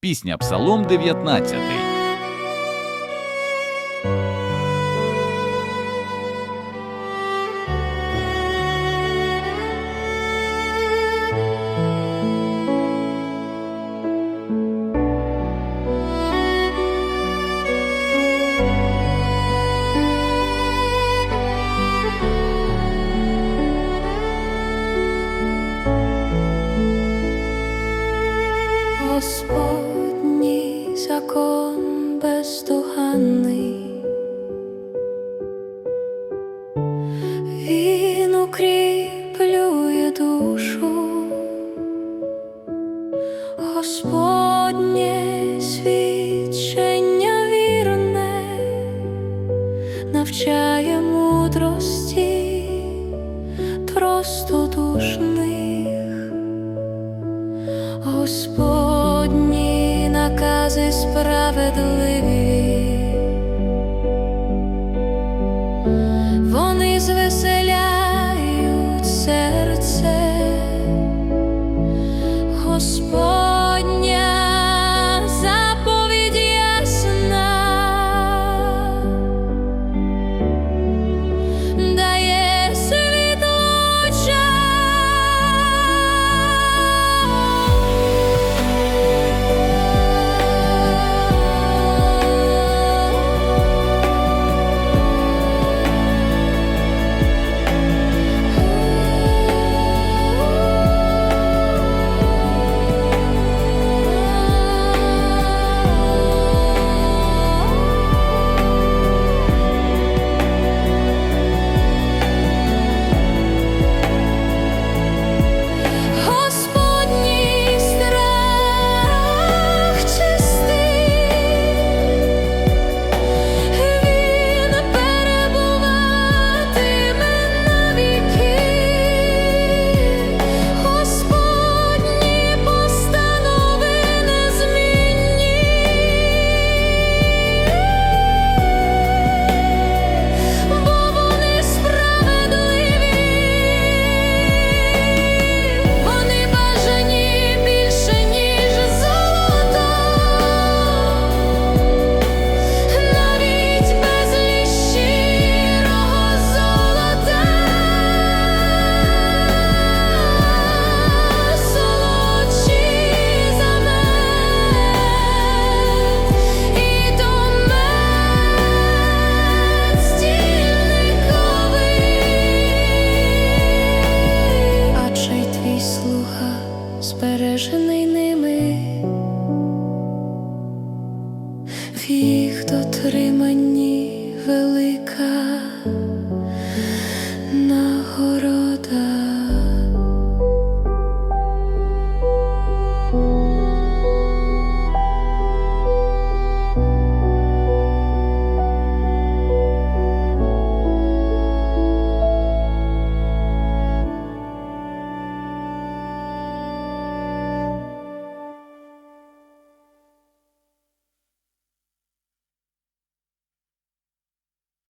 Пісня Псалом 19. закон бездоганний, він укріплює душу, Господнє свідчення вірне, навчає мудрості простодушних. Господь рази справедливі. Їх дотриманні велика.